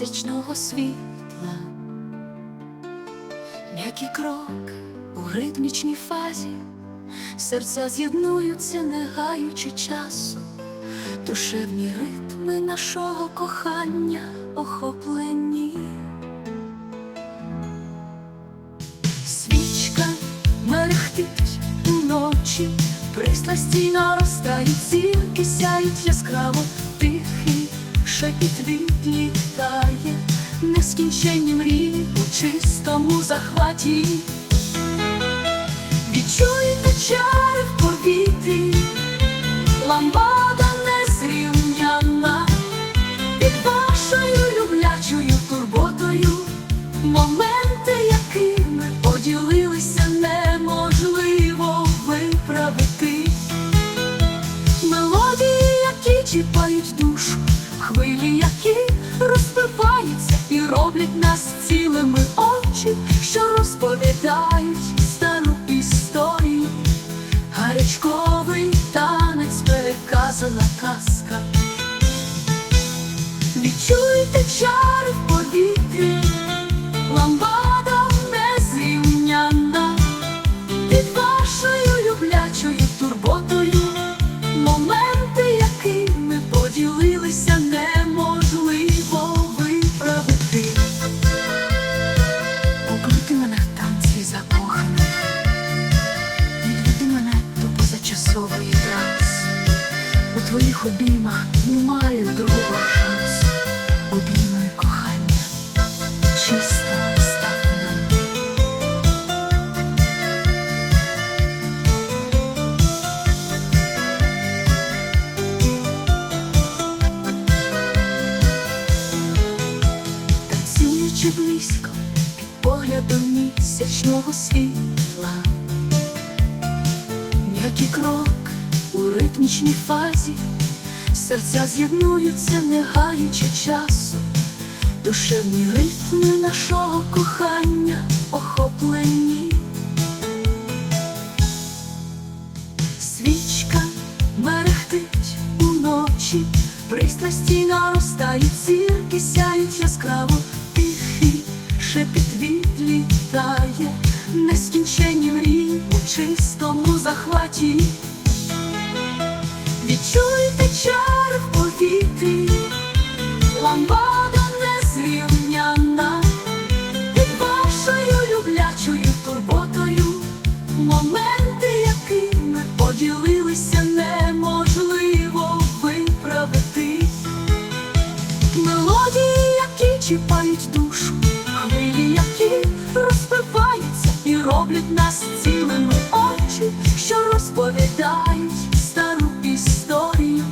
місячного світла. М'який крок у ритмічній фазі, серця з'єднуються, не гаючи часу, душевні ритми нашого кохання охоплені. Свічка мерехтить уночі, пристрасті наростають, зірки сяють яскраво, тихий шепіт відлітає, нескінченні мрії у чистому захваті. Відчуйте чари в повітрі, ламбада незрівняна, під вашою люблячою турботою, моменти, якими поділилися, неможливо виправити. Мелодії, які чіпають душу, хвилі, які розпиваються і роблять нас цілими очі, що розповідають стару історію. Гарячковий танець переказана казка. Відчуйте чари ритмічній фазі, серця з'єднуються, не гаючи часу, душевні ритми нашого кохання охоплені. Свічка мерехтить уночі, пристрасті наростають, зірки сяють яскраво, тихий шепіт відлітає, нескінченні мрії у чистому захваті. Роблять нас цілими очі, що розповідають стару історію.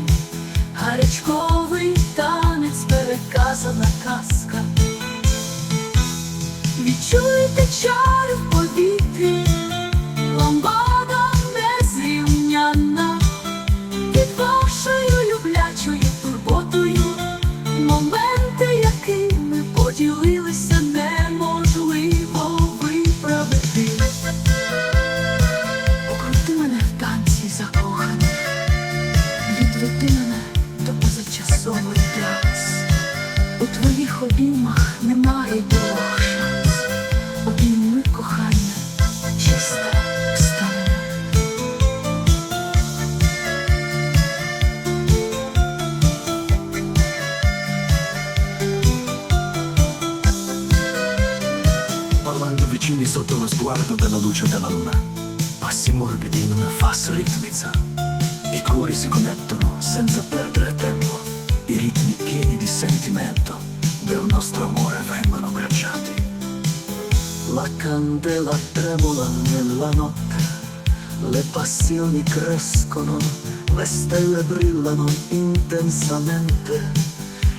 Гарячковий танець переказана казка. Відчуйте чари У твоїх обіймах немає двох шанс. Обійми кохання, чисте стане. Della luce della luna Passi morbidi in una fase ritmica I cuori si connettono senza perdere tempo sentimento Del nostro amore vengono abbracciati La candela tremola nella notte Le passioni crescono Le stelle brillano intensamente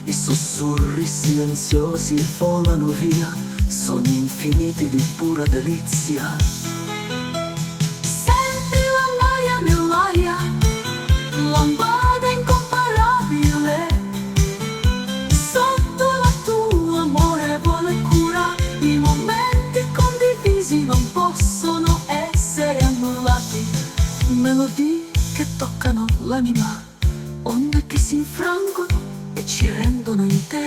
i sussurri silenziosi volano via, sogni infiniti di pura delizia. toccano l'anima, onde che si infrangono e ci rendono interi.